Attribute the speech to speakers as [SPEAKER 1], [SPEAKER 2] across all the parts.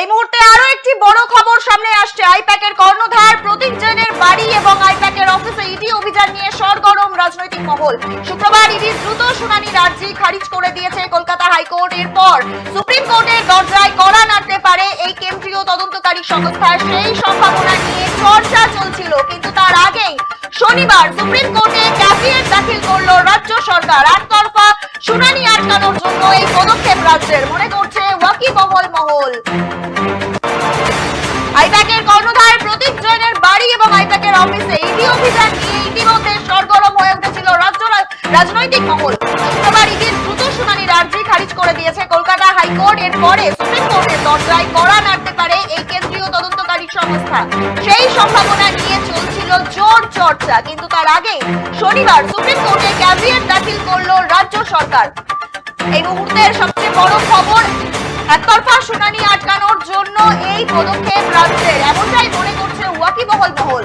[SPEAKER 1] এই মুহূর্তে আরও একটি বড় খবর সামনে আসছে। আইপ্যাকের কর্ণধার প্রতীক জৈনের বাড়ি এবং আইপ্যাকের অফিসে ইডি অভিযান নিয়ে সরগরম রাজনৈতিক মহল। শুক্রবার ইডির দ্রুত শুনানির আর্জি খারিজ করে দিয়েছে কলকাতা হাইকোর্ট। এরপর সুপ্রিম কোর্টের দরজায় কড়া নাড়তে পারে এই কেন্দ্রীয় তদন্তকারী সংস্থা। সেই সম্ভাবনা নিয়ে চর্চা চলছিল, কিন্তু তার আগেই শনিবার সুপ্রিম কোর্টে ক্যাবিনেট দাখিল করল রাজ্য সরকার। একতরফা শুনানি আটকানোর জন্য এই পদক্ষেপ রাজ্যের। মনে করছে ওয়াকিবহল মহল। আইপ্যাকের কর্ণধার প্রতীক জৈনের বাড়ি এবং আইপ্যাকের অফিসে ইডি অভিযান নিয়ে ইতিমধ্যে সরগরম হয়ে উঠেছিল রাজ্য রাজনৈতিক মহল। শুক্রবার ইডির দ্রুত শুনানির আর্জি খারিজ করে দিয়েছে কলকাতা হাইকোর্ট। এরপরে সুপ্রিম কোর্টের দরজায় কড়া নাড়তে পারে এই কেন্দ্রীয় তদন্তকারী সংস্থা। সেই সম্ভাবনা নিয়ে চলছিল জোর চর্চা, কিন্তু তার আগে শনিবার সুপ্রিম কোর্টে ক্যাবিনেট দাখিল করল রাজ্য সরকার। এই মুহূর্তের সবচেয়ে বড় খবর একতরফা শুনানি আটকানোর জন্য এই পদক্ষেপ রাজ্যের। এমনটাই মনে করছে ওয়াকিবহল মহল।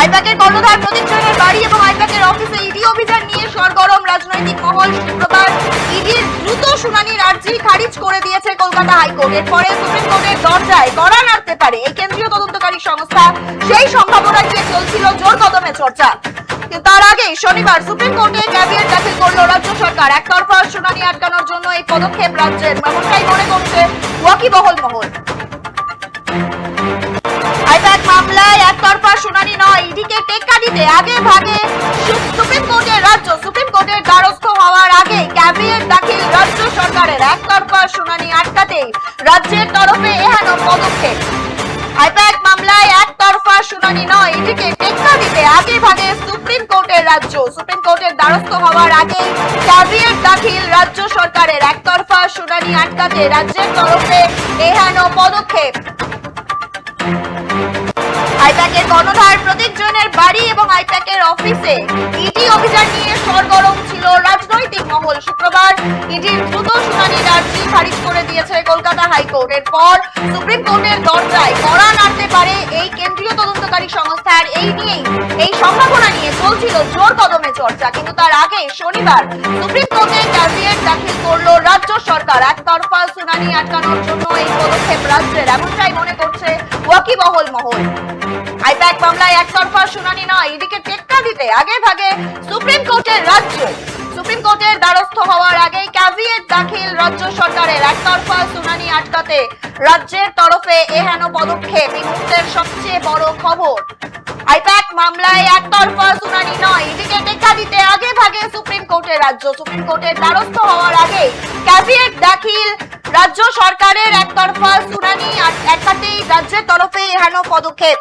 [SPEAKER 1] আইপ্যাকের কর্ণধার প্রদীপ জৈনের বাড়ি এবং আইপ্যাকের অফিসে ইডি অভিযান নিয়ে সরগরম রাজনৈতিক মহল শুক্রবার ইডির দ্রুত শুনানির আর্জি খারিজ করে দিয়েছে কলকাতা হাইকোর্ট। এরপরে সুপ্রিম কোর্টের দরজায় কড়া নাড়তে পারে এই কেন্দ্রীয় তদন্তকারী সংস্থা। সেই সম্ভাবনা নিয়ে চলছিল জোর কদমে চর্চা। তার আগে শনিবার সুপ্রিম কোর্টে ক্যাবিনেট দাখিল করল রাজ্য সরকার। একতরফা শুনানি আটকানোর জন্য এই পদক্ষেপ রাজ্যের। এমনটাই মনে করছে ওয়াকিবহল মহল। আগে ভাগে সুপ্রিম কোর্টের রাজ্য, সুপ্রিম কোর্টের দ্বারস্থ হওয়ার আগে ক্যাবিনেট দাখিল রাজ্য সরকারের একতরফা শুনানি আটকাতেই রাজ্যের তরফে এহেন পদক্ষেপ। আইপ্যাক মামলায় একতরফা শুনানি নয় ইডিকে টেক্কা দিতে আগে ভাগে সুপ্রিম কোর্টের রাজ্য, সুপ্রিম কোর্টের দ্বারস্থ হওয়ার আগে ক্যাবিনেট দাখিল রাজ্য সরকারের একতরফা শুনানি আটকাতে রাজ্যের তরফে এহেন পদক্ষেপ। আইপ্যাকের কর্ণধার প্রতীক জৈনের বাড়ি এবং আইপ্যাকের অফিসে ইডি অভিযান নিয়ে সরগরম ছিল রাজনৈতিক মহল। শুক্রবার ইডির দ্রুত শুনানির আর্জি খারিজ করে দিয়েছে কলকাতা হাইকোর্ট এরপর সুপ্রিম কোর্টের দরজায় কড়া নাড়তে পারে এই কেন্দ্রীয় তদন্তকারী সংস্থার। এই নিয়েই এই সম্ভাবনা নিয়ে চলছিল জোর কদমে চর্চা, কিন্তু তার আগে শনিবার সুপ্রিম কোর্টে ক্যাবিনেট দাখিল করল রাজ্য সরকার। একতরফা শুনানি আটকানোর জন্য এই পদক্ষেপ রাজ্যের। এমনটাই মনে করছে ওয়াকিবহল মহল। আইপ্যাক মামলায় একতরফা শুনানি নয় ইডিকে টেক্কা দিতে আগে ভাগে সুপ্রিম কোর্টের রাজ্য। সুপ্রিম কোর্টের দ্বারস্থ হওয়ার আগে ক্যাভিয়েট দাখিল রাজ্য সরকারের একতরফা শুনানি আটকাতে। রাজ্যের তরফে এহেন পদক্ষেপ, এই মুহূর্তের সবচেয়ে বড় খবর। আইপ্যাক মামলায় একতরফা শুনানি নয়। দিতে আগে ভাগে সুপ্রিম রাজ্য। সুপ্রিম কোর্টের দ্বারস্থ হওয়ার আগে ক্যাবিনেট দাখিল রাজ্য সরকারের একতরফা শুনানি আটকাতেই রাজ্যের তরফে এহেন পদক্ষেপ।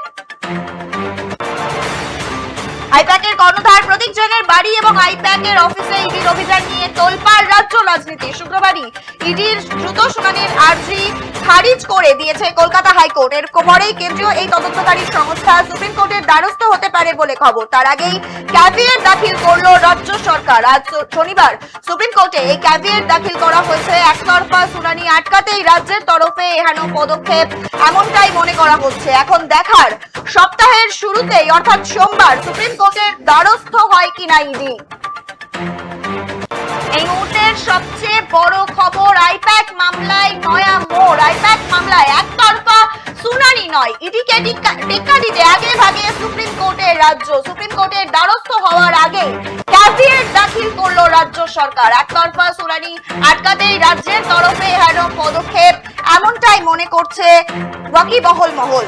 [SPEAKER 1] আইপ্যাকের কর্ণধার প্রতীক জৈনের বাড়ি এবং আইপ্যাকের অফিসে ইডির অভিযান নিয়ে তোলপাড় রাজ্য রাজনীতি। শুক্রবারই ইডির দ্রুত শুনানির আর্জি খারিজ করে দিয়েছে কলকাতা হাইকোর্ট। এর পরেই কেন্দ্রীয় এই তদন্তকারী সংস্থা সুপ্রিম কোর্টের দ্বারস্থ হতে পারে বলে খবর। তার আগেই ক্যাভিয়েট দাখিল করল রাজ্য সরকার। আজ শনিবার সুপ্রিম কোর্টে এই ক্যাভিয়েট দাখিল করা হয়েছে। একতরফা শুনানি আটকাতেই রাজ্যের তরফে এহেন পদক্ষেপ এমনটাই মনে করা হচ্ছে। এখন দেখার সপ্তাহের শুরুতেই, অর্থাৎ সোমবার, সুপ্রিম কোর্টের দ্বারস্থ হয় কিনা ইডি। এই মুহূর্তের সবচেয়ে বড় খবর আইপ্যাক মামলায় নয়া মোড়। আইপ্যাক মামলায় একতরফা শুনানি নয়। ইডিকে টিক্কা- দিতে আগে ভাগে সুপ্রিম কোর্টের রাজ্য। সুপ্রিম কোর্টের দ্বারস্থ হওয়ার আগে ক্যাবিনেট দাখিল করল রাজ্য সরকার। একতরফা শুনানি আটকাতেই রাজ্যের তরফে হেন পদক্ষেপ। এমনটাই মনে করছে ওয়াকিবহল মহল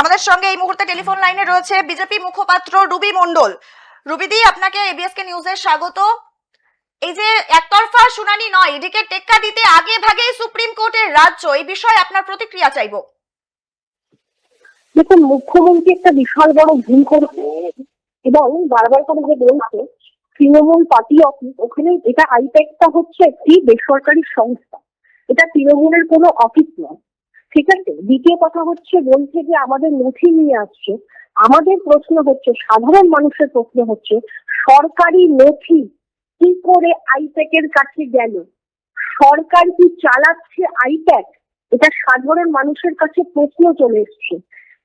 [SPEAKER 1] আমাদের সঙ্গে এই মুহূর্তে টেলিফোন লাইনে রয়েছে বিজেপি মুখপাত্র রুবি মন্ডল রুবিদি আপনাকে এবিএসকে নিউজে স্বাগত। এই যে একতরফা শুনানি নয়, এদিকে টেক্কা দিতে আগে ভাগে সুপ্রিম কোর্টের রাজ্য। এই বিষয়ে আপনার প্রতিক্রিয়া চাইব।
[SPEAKER 2] দেখুন, মুখ্যমন্ত্রী একটা বিশাল বড় ভুল করেছে এবং বারবার করে যে বলছে, তৃণমূল পার্টি অফিস, ওখানে এটা আইপ্যাকটা হচ্ছে একটি বেসরকারি সংস্থা। এটা তৃণমূলের কোনো অফিস নয়। ঠিক আছে? দ্বিতীয় কথা হচ্ছে, বলছে যে আমাদের নথি নিয়ে আসছে। আমাদের প্রশ্ন হচ্ছে, সাধারণ মানুষের প্রশ্ন হচ্ছে, সরকারি নথি কি করে আইপ্যাকের কাছে গেল? সরকার কি চালাচ্ছে আইপ্যাক এটা সাধারণ মানুষের কাছে প্রশ্ন চলে এসছে।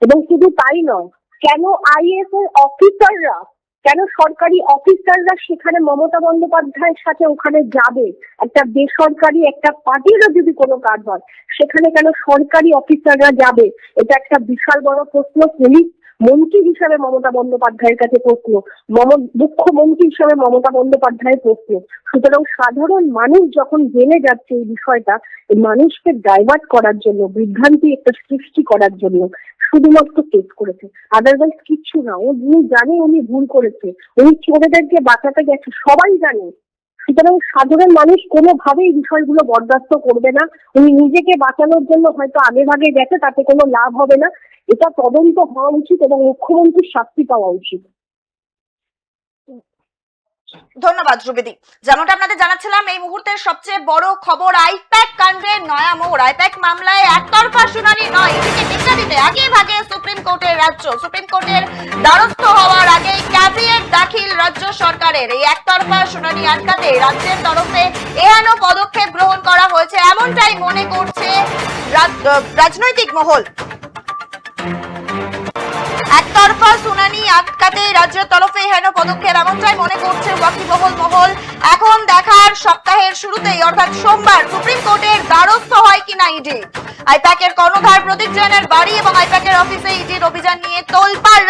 [SPEAKER 2] এবং শুধু তাই নয়, কেন আইএস এর অফিসাররা কেন সরকারি অফিসাররা সেখানে মমতা বন্দ্যোপাধ্যায়ের সাথে ওখানে যাবে? একটা বেসরকারি, একটা পার্টিরও যদি কোনো কাজ হয়, সেখানে কেন সরকারি অফিসাররা যাবে? এটা একটা বিশাল বড় প্রশ্ন। পুলিশ মন্ত্রী হিসাবে মমতা বন্দ্যোপাধ্যায়ের কাছে প্রশ্ন। মম, মুখ্যমন্ত্রী হিসাবে মমতা বন্দ্যোপাধ্যায়ের প্রশ্ন। সুতরাং সাধারণ মানুষ যখন জেনে যাচ্ছে এই বিষয়টা মানুষকে ডাইভার্ট করার জন্য, বিভ্রান্তি একটা সৃষ্টি করার জন্য শুধুমাত্র কেস করেছে। আদারওয়াইজ কিচ্ছু না। ও উনি জানে উনি ভুল করেছে। উনি চোরেদেরকে বাঁচাতে গেছে, সবাই জানে। সুতরাং সাধারণ মানুষ কোনোভাবেই বিষয়গুলো বরদাস্ত করবে না। উনি নিজেকে বাঁচানোর জন্য হয়তো আগে ভাগে গেছে, তাতে কোনো লাভ হবে না। এটা তদন্ত হওয়া উচিত এবং মুখ্যমন্ত্রীর শাস্তি পাওয়া উচিত।
[SPEAKER 1] ধন্যবাদ রুবিদি যেমনটা আপনাদের জানাচ্ছিলাম, এই মুহূর্তের সবচেয়ে বড় খবর আইপ্যাক কাণ্ডের নয়া মোড়। আইপ্যাক মামলায় একতরফা শুনানি নয়, এদিকে দিতে আগে ভাগে সুপ্রিম কোর্টের রাজ্য। সুপ্রিম কোর্টের দ্বারস্থ হওয়ার আগে ক্যাবিনেট দাখিল রাজ্য সরকারের। এই একতরফা শুনানি আটকাতে রাজ্যের তরফে এহেন পদক্ষেপ গ্রহণ করা হয়েছে, এমনটাই মনে করছে রাজনৈতিক মহল। শুনানি আটকাতে রাজ্যের তরফে হেন পদক্ষেপ এমনটাই মনে করছে মহল। এখন দেখার সপ্তাহের শুরুতেই, অর্থাৎ সোমবার, সুপ্রিম কোর্টের দ্বারস্থ হয় কিনা ইডি। আইপ্যাকের কর্ণধার প্রদীপ জৈনের বাড়ি এবং আইপ্যাকের অফিসে ইডির অভিযান নিয়ে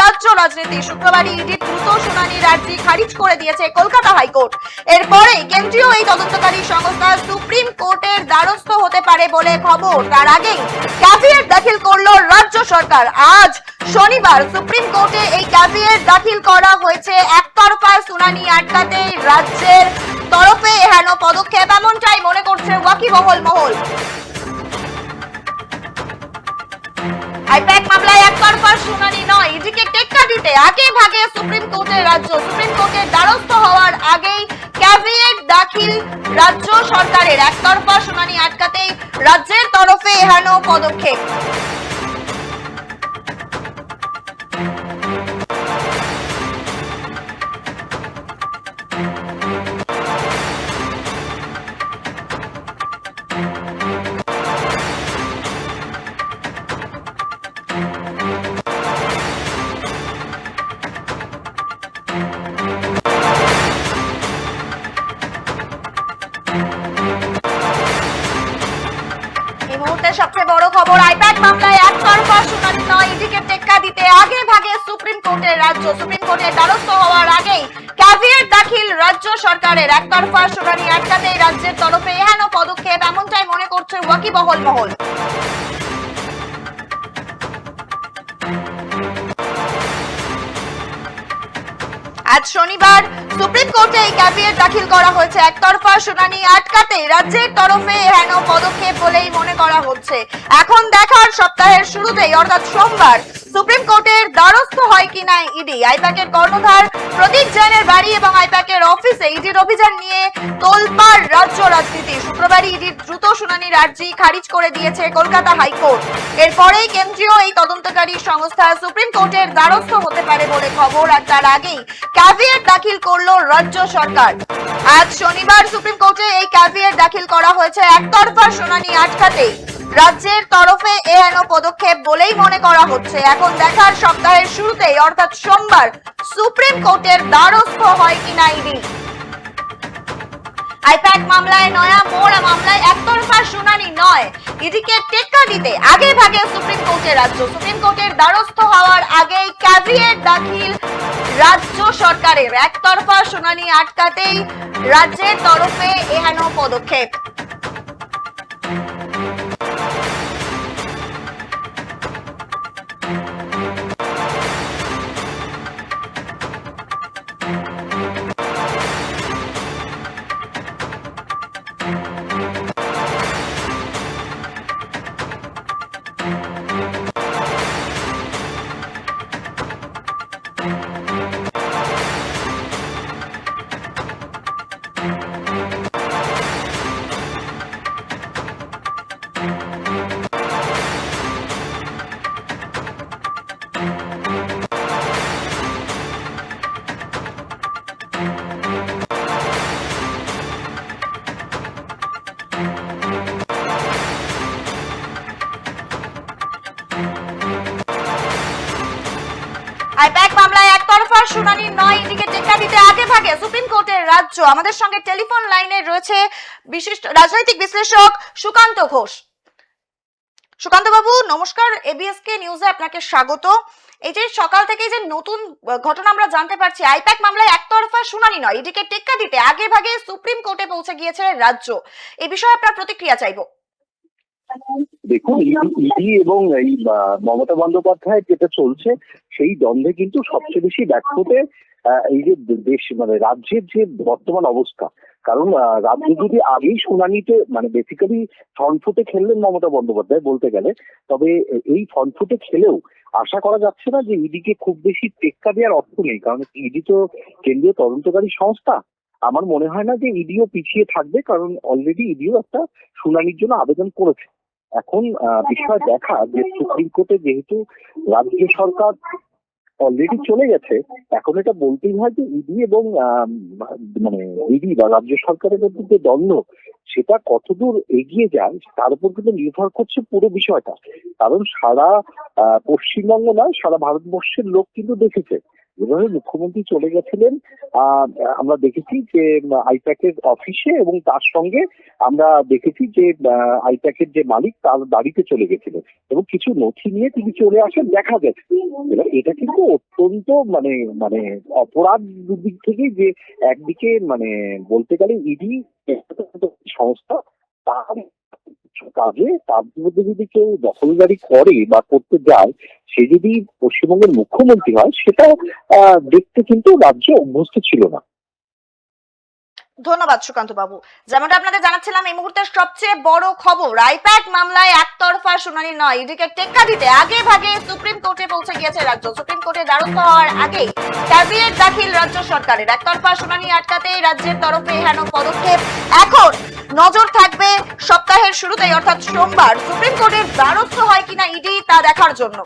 [SPEAKER 1] রাজ্য রাজনীতি। শুক্রবারই ইডির দ্রুত শুনানির আর্জি খারিজ করে দিয়েছে কলকাতা হাইকোর্ট। এরপরে কেন্দ্রীয় এই তদন্তকারী সংস্থা সুপ্রিম কোর্টের দ্বারস্থ হতে পারে বলে খবর। তার আগেই ক্যাভিয়েট দাখিল করল রাজ্য সরকার। আজ শনিবার সুপ্রিম কোর্টে এই ক্যাভিয়েট দাখিল করা হয়েছে। একতরফা শুনানি আটকাতে রাজ্যের তরফে হেন পদক্ষেপ এমনটাই মনে করছে ওয়াকিবহল মহল। আইপ্যাক মামলায় শুনানি নয় ইডিকে টেক্কা দিতে আগে ভাগে সুপ্রিম কোর্টের রাজ্য, সুপ্রিম কোর্টের দ্বারস্থ হওয়ার আগেই ক্যাভিয়েট দাখিল রাজ্য সরকারের একতরফা শুনানি আটকাতেই রাজ্যের তরফে এহেন পদক্ষেপ। মুহূর্তে সবচেয়ে বড় খবর, আইপ্যাড মামলায় একতরফা শুনানি নয়। ইডিকে টেক্কা দিতে আগে ভাগে সুপ্রিম কোর্টের রাজ্য। সুপ্রিম কোর্টের দ্বারস্থ হওয়ার আগেই ক্যাভিয়েট দাখিল রাজ্য সরকারের একতরফা শুনানি আটকাতেই রাজ্যের তরফে। এহেন পদক্ষেপ এমনটাই মনে করছে ওয়াকিবহল মহল আজ শনিবার সুপ্রিম কোর্টে এই ক্যাভিয়েট দাখিল করা হয়েছে। একতরফা শুনানি আটকাতে রাজ্যের তরফে হেন পদক্ষেপ বলেই মনে করা হচ্ছে। এখন দেখার সপ্তাহের শুরুতেই, অর্থাৎ সোমবার সুপ্রিম কোর্টের দ্বারস্থ হয় কিনা ইডি? আইপ্যাকের কর্ণধার প্রদীপ জৈনের বাড়ি এবং আইপ্যাকের অফিসে ইডির অভিযান নিয়ে তোলপাড় রাজ্য রাজনীতি। শুক্রবার ইডির দ্রুত শুনানির আর্জি খারিজ করে দিয়েছে কলকাতা হাইকোর্ট। এরপরেই কেন্দ্রীয় এই তদন্তকারী সংস্থা সুপ্রিম কোর্টের দ্বারস্থ হতে পারে বলে খবর, আর তার আগেই ক্যাভিয়েট দাখিল করল রাজ্য সরকার। আজ শনিবার সুপ্রিম কোর্টে এই ক্যাভিয়েট দাখিল করা হয়েছে একতরফা শুনানি আটকাতেই। রাজ্যের তরফে এহেন পদক্ষেপ বলেই মনে করা হচ্ছে। এখন দেখার সপ্তাহের শুরুতেই, অর্থাৎ সোমবার, সুপ্রিম কোর্টের দ্বারস্থ হয় কিনা ইডি আইপ্যাক মামলায় নয়া মোড় মামলায় একতরফা শুনানি নয়। ইডিকে টেক্কা দিতে আগে ভাগে সুপ্রিম কোর্টের রাজ্য। সুপ্রিম কোর্টের দ্বারস্থ হওয়ার আগেই ক্যাভিয়েট দাখিল রাজ্য সরকারের। একতরফা শুনানি আটকাতেই রাজ্যের তরফে এহেন পদক্ষেপ। শুনানি নয় এদিকে আগে ভাগে সুপ্রিম কোর্টের রাজ্য। আমাদের সঙ্গে টেলিফোন লাইনে রয়েছে বিশিষ্ট রাজনৈতিক বিশ্লেষক সুকান্ত ঘোষ। সুকান্ত বাবু, নমস্কার। এবিএসকে নিউজে আপনাকে স্বাগত। এই যে সকাল থেকে যে নতুন ঘটনা আমরা জানতে পারছি, আইপ্যাক মামলায় একতরফা শুনানি নয়। এদিকে টেক্কা দিতে আগে ভাগে সুপ্রিম কোর্টে পৌঁছে গিয়েছে রাজ্য। এ বিষয়ে আপনার প্রতিক্রিয়া চাইব।
[SPEAKER 3] দেখুন ইডি এবং এই মমতা বন্দ্যোপাধ্যায় যেটা চলছে, সেই দ্বন্দ্বে কিন্তু সবচেয়ে বেশি ব্যাখ্যতে এই যে দেশ মানে রাজ্যের যে বর্তমান অবস্থা, কারণ রাজ্য যদি আগেই শুনানিতে মানে বেসিক্যালি ফ্রন্টফুটে খেললেন মমতা বন্দ্যোপাধ্যায় বলতে গেলে, তবে এই ফ্রন্টফুটে খেলেও আশা করা যাচ্ছে না যে ইডিকে খুব বেশি টেক্কা দেওয়ার অর্থ নেই, কারণ ইডি তো কেন্দ্রীয় তদন্তকারী সংস্থা। আমার মনে হয় না যে ইডিও পিছিয়ে থাকবে, কারণ অলরেডি ইডিও একটা শুনানির জন্য আবেদন করেছে। এখন বিষয় দেখা যে সুপ্রিম কোর্টে যেহেতু রাজ্য সরকার অলরেডি চলে গেছে এখন এটা বলতেই হয় যে ইডি এবং মানে ইডি বা রাজ্য সরকারের মধ্যে যে দ্বন্দ্ব সেটা কতদূর এগিয়ে যায় তার উপর কিন্তু নির্ভর করছে পুরো বিষয়টা। কারণ সারা আহ, পশ্চিমবঙ্গ নয় সারা ভারতবর্ষের লোক কিন্তু দেখেছে। যেভাবে মুখ্যমন্ত্রী চলে গেছিলেন। আমরা দেখেছি যে আইপ্যাকের অফিসে এবং তার সঙ্গে আমরা দেখেছি যে আইপ্যাকের যে মালিক তার বাড়িতে চলে গেছিলেন এবং কিছু নথি নিয়ে তিনি চলে আসেন দেখা গেছে এবার এটা কিন্তু অত্যন্ত মানে মানে অপরাধ দিক থেকে যে একদিকে মানে বলতে গেলে ইডি সংস্থা, তার কাজে, তার মধ্যে যদি কেউ দখলদারি করে বা করতে যায়, সে যদি পশ্চিমবঙ্গের মুখ্যমন্ত্রী হয় সেটা দেখতে কিন্তু রাজ্য অভ্যস্ত ছিল না।
[SPEAKER 1] ধন্যবাদ সুকান্ত বাবু। যেমনটা আপনাদের জানাচ্ছিলাম, এই মুহূর্তের সবচেয়ে বড় খবর, আইপ্যাক মামলায় একতরফা শুনানি নয়। এদিকে টেক্কা দিতে আগে ভাগে সুপ্রিম কোর্টে পৌঁছে গিয়েছে রাজ্য। সুপ্রিম কোর্টে দ্বারস্থ হওয়ার আগেই ক্যাবিনেট দাখিল রাজ্য সরকারের। একতরফা শুনানি আটকাতে রাজ্যের তরফে হেন পদক্ষেপ। এখন নজর থাকবে সপ্তাহের শুরুতেই, অর্থাৎ সোমবার সুপ্রিম কোর্টের দ্বারস্থ হয় কিনা ইডি তা দেখার জন্য।